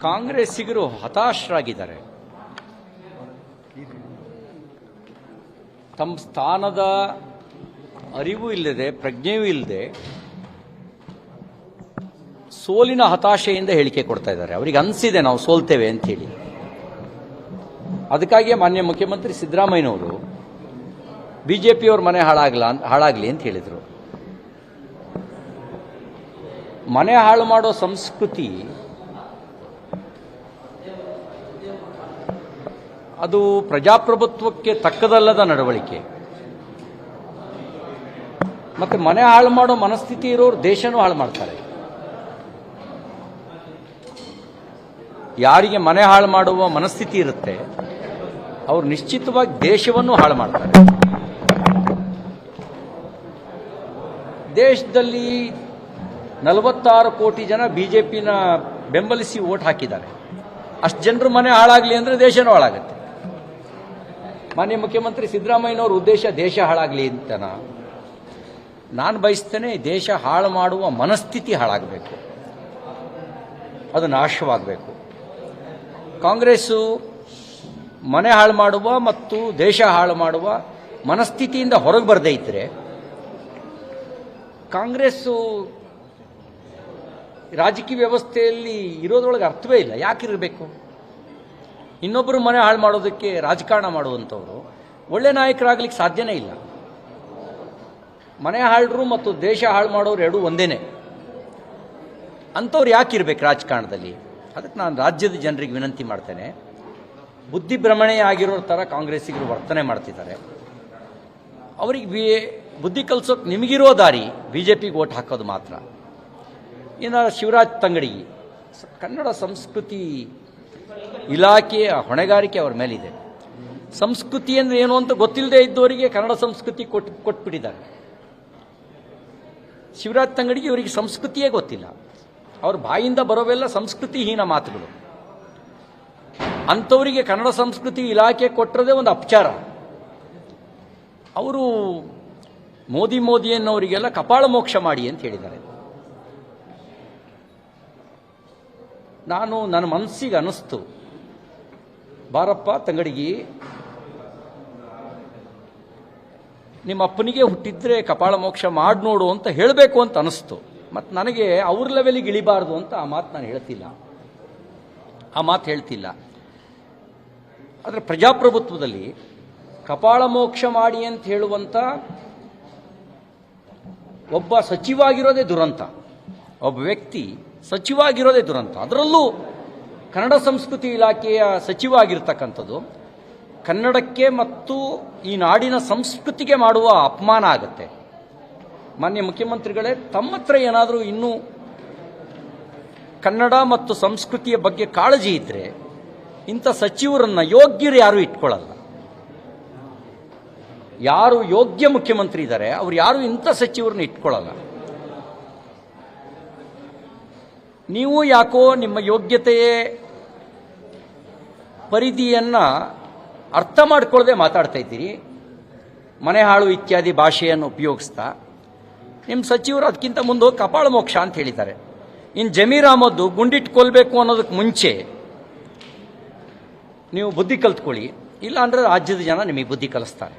ಕಾಂಗ್ರೆಸ್ಸಿಗರು ಹತಾಶರಾಗಿದ್ದಾರೆ. ತಮ್ಮ ಸ್ಥಾನದ ಅರಿವು ಇಲ್ಲದೆ, ಪ್ರಜ್ಞೆಯೂ ಇಲ್ಲದೆ, ಸೋಲಿನ ಹತಾಶೆಯಿಂದ ಹೇಳಿಕೆ ಕೊಡ್ತಾ ಇದ್ದಾರೆ. ಅವರಿಗೆ ಅನಿಸಿದೆ ನಾವು ಸೋಲ್ತೇವೆ ಅಂತ ಹೇಳಿ ಅದಕ್ಕಾಗಿಯೇ ಮಾನ್ಯ ಮುಖ್ಯಮಂತ್ರಿ ಸಿದ್ದರಾಮಯ್ಯನವರು, ಬಿಜೆಪಿಯವ್ರ ಮನೆ ಹಾಳಾಗ್ಲ, ಹಾಳಾಗ್ಲಿ ಅಂತ ಹೇಳಿದರು. ಮನೆ ಹಾಳು ಮಾಡೋ ಸಂಸ್ಕೃತಿ ಅದು ಪ್ರಜಾಪ್ರಭುತ್ವಕ್ಕೆ ತಕ್ಕದಲ್ಲದ ನಡವಳಿಕೆ. ಮತ್ತೆ ಮನೆ ಹಾಳು ಮಾಡೋ ಮನಸ್ಥಿತಿ ಇರೋರು ದೇಶನೂ ಹಾಳು ಮಾಡ್ತಾರೆ. ಯಾರಿಗೆ ಮನೆ ಹಾಳು ಮಾಡುವ ಮನಸ್ಥಿತಿ ಇರುತ್ತೆ, ಅವರು ನಿಶ್ಚಿತವಾಗಿ ದೇಶವನ್ನು ಹಾಳು ಮಾಡ್ತಾರೆ. ದೇಶದಲ್ಲಿ ನಲವತ್ತಾರು ಕೋಟಿ ಜನ ಬಿಜೆಪಿನ ಬೆಂಬಲಿಸಿ ಓಟ್ ಹಾಕಿದ್ದಾರೆ. ಅಷ್ಟು ಜನರು ಮನೆ ಹಾಳಾಗಲಿ ಅಂದರೆ ದೇಶನೂ ಹಾಳಾಗುತ್ತೆ. ಮಾನ್ಯ ಮುಖ್ಯಮಂತ್ರಿ ಸಿದ್ದರಾಮಯ್ಯನವ್ರ ಉದ್ದೇಶ ದೇಶ ಹಾಳಾಗಲಿ ಅಂತನ. ನಾನು ಬಯಸ್ತೇನೆ ದೇಶ ಹಾಳು ಮಾಡುವ ಮನಸ್ಥಿತಿ ಹಾಳಾಗಬೇಕು. ಅದು ನಾಶವಾಗಬೇಕು. ಕಾಂಗ್ರೆಸ್ಸು ಮನೆ ಹಾಳು ಮಾಡುವ ಮತ್ತು ದೇಶ ಹಾಳು ಮಾಡುವ ಮನಸ್ಥಿತಿಯಿಂದ ಹೊರಗೆ ಬರದೇ ಇದ್ದರೆ ಕಾಂಗ್ರೆಸ್ಸು ರಾಜಕೀಯ ವ್ಯವಸ್ಥೆಯಲ್ಲಿ ಇರೋದ್ರೊಳಗೆ ಅರ್ಥವೇ ಇಲ್ಲ. ಯಾಕಿರಬೇಕು? ಇನ್ನೊಬ್ಬರು ಮನೆ ಹಾಳು ಮಾಡೋದಕ್ಕೆ ರಾಜಕಾರಣ ಮಾಡುವಂಥವ್ರು ಒಳ್ಳೆ ನಾಯಕರಾಗ್ಲಿಕ್ಕೆ ಸಾಧ್ಯನೇ ಇಲ್ಲ. ಮನೆ ಹಾಳರು ಮತ್ತು ದೇಶ ಹಾಳು ಮಾಡೋರು ಎರಡೂ ಒಂದೇನೆ. ಅಂಥವ್ರು ಯಾಕಿರ್ಬೇಕು ರಾಜಕಾರಣದಲ್ಲಿ? ಅದಕ್ಕೆ ನಾನು ರಾಜ್ಯದ ಜನರಿಗೆ ವಿನಂತಿ ಮಾಡ್ತೇನೆ. ಬುದ್ಧಿಭ್ರಮಣೆ ಆಗಿರೋ ಥರ ಕಾಂಗ್ರೆಸ್ಸಿಗರು ವರ್ತನೆ ಮಾಡ್ತಿದ್ದಾರೆ. ಅವರಿಗೆ ಬಿ ಬುದ್ಧಿ ಕಲಿಸೋಕೆ ನಿಮಗಿರೋ ದಾರಿ ಬಿ ಜೆ ಪಿಗೆ ಓಟ್ ಹಾಕೋದು ಮಾತ್ರ. ಇನ್ನು ಶಿವರಾಜ್ ತಂಗಡಿ ಕನ್ನಡ ಸಂಸ್ಕೃತಿ ಇಲಾಖೆಯ ಹೊಣೆಗಾರಿಕೆ ಅವರ ಮೇಲಿದೆ. ಸಂಸ್ಕೃತಿ ಅಂದರೆ ಏನು ಅಂತ ಗೊತ್ತಿಲ್ಲದೆ ಇದ್ದವರಿಗೆ ಕನ್ನಡ ಸಂಸ್ಕೃತಿ ಕೊಟ್ಟು ಕೊಟ್ಬಿಟ್ಟಿದ್ದಾರೆ. ಶಿವರಾಜ್ ತಂಗಡಿಗೆ ಇವರಿಗೆ ಸಂಸ್ಕೃತಿಯೇ ಗೊತ್ತಿಲ್ಲ. ಅವ್ರ ಬಾಯಿಂದ ಬರೋವೆಲ್ಲ ಸಂಸ್ಕೃತಿಹೀನ ಮಾತುಗಳು. ಅಂಥವರಿಗೆ ಕನ್ನಡ ಸಂಸ್ಕೃತಿ ಇಲಾಖೆ ಕೊಟ್ಟಿರೋದೇ ಒಂದು ಅಪಚಾರ. ಅವರು ಮೋದಿ ಮೋದಿ ಅನ್ನೋರಿಗೆಲ್ಲ ಕಪಾಳ ಮೋಕ್ಷ ಮಾಡಿ ಅಂತ ಹೇಳಿದ್ದಾರೆ. ನಾನು ನನ್ನ ಮನಸ್ಸಿಗೆ ಅನಿಸ್ತು. ಬಾರಪ್ಪ, ತಂಗಡಿಗಿ, ನಿಮ್ಮ ಅಪ್ಪನಿಗೆ ಹುಟ್ಟಿದ್ರೆ ಕಪಾಳ ಮೋಕ್ಷ ಮಾಡಿ ನೋಡು ಅಂತ ಹೇಳಬೇಕು ಅಂತ ಅನಿಸ್ತು. ಮತ್ತು ನನಗೆ ಅವ್ರ ಲೆವೆಲಿಗೆ ಇಳಿಬಾರ್ದು ಅಂತ ಆ ಮಾತು ನಾನು ಹೇಳ್ತಿಲ್ಲ. ಆ ಮಾತು ಹೇಳ್ತಿಲ್ಲ. ಆದರೆ ಪ್ರಜಾಪ್ರಭುತ್ವದಲ್ಲಿ ಕಪಾಳ ಮೋಕ್ಷ ಮಾಡಿ ಅಂತ ಹೇಳುವಂಥ ಒಬ್ಬ ಸಚಿವ ಆಗಿರೋದೇ ದುರಂತ. ಒಬ್ಬ ವ್ಯಕ್ತಿ ಸಚಿವಾಗಿರೋದೇ ದುರಂತ. ಅದರಲ್ಲೂ ಕನ್ನಡ ಸಂಸ್ಕೃತಿ ಇಲಾಖೆಯ ಸಚಿವ ಆಗಿರ್ತಕ್ಕಂಥದ್ದು ಕನ್ನಡಕ್ಕೆ ಮತ್ತು ಈ ನಾಡಿನ ಸಂಸ್ಕೃತಿಗೆ ಮಾಡುವ ಅಪಮಾನ ಆಗುತ್ತೆ. ಮಾನ್ಯ ಮುಖ್ಯಮಂತ್ರಿಗಳೇ, ತಮ್ಮ ಹತ್ರ ಏನಾದರೂ ಇನ್ನೂ ಕನ್ನಡ ಮತ್ತು ಸಂಸ್ಕೃತಿಯ ಬಗ್ಗೆ ಕಾಳಜಿ ಇದ್ದರೆ ಇಂಥ ಸಚಿವರನ್ನು ಯೋಗ್ಯರು ಯಾರೂ ಇಟ್ಕೊಳ್ಳಲ್ಲ. ಯಾರು ಯೋಗ್ಯ ಮುಖ್ಯಮಂತ್ರಿ ಇದ್ದಾರೆ ಅವ್ರು ಯಾರು ಇಂಥ ಸಚಿವರನ್ನ ಇಟ್ಕೊಳ್ಳಲ್ಲ. ನೀವು ಯಾಕೋ ನಿಮ್ಮ ಯೋಗ್ಯತೆಯೇ ಪರಿಧಿಯನ್ನು ಅರ್ಥ ಮಾಡಿಕೊಳ್ಳದೆ ಮಾತಾಡ್ತಾ ಇದ್ದೀರಿ. ಮನೆ ಹಾಳು ಇತ್ಯಾದಿ ಭಾಷೆಯನ್ನು ಉಪಯೋಗಿಸ್ತಾ ನಿಮ್ಮ ಸಚಿವರು ಅದಕ್ಕಿಂತ ಮುಂದೆ ಕಪಾಳ ಮೋಕ್ಷ ಅಂತ ಹೇಳಿದ್ದಾರೆ. ಇನ್ನು ಜಮೀರಾಮದ್ದು ಗುಂಡಿಟ್ಕೊಳ್ಬೇಕು ಅನ್ನೋದಕ್ಕೆ ಮುಂಚೆ ನೀವು ಬುದ್ಧಿ ಕಲ್ತ್ಕೊಳ್ಳಿ ಇಲ್ಲ ಅಂದ್ರೆ ರಾಜ್ಯದ ಜನ ನಿಮಗೆ ಬುದ್ಧಿ ಕಲಿಸ್ತಾರೆ.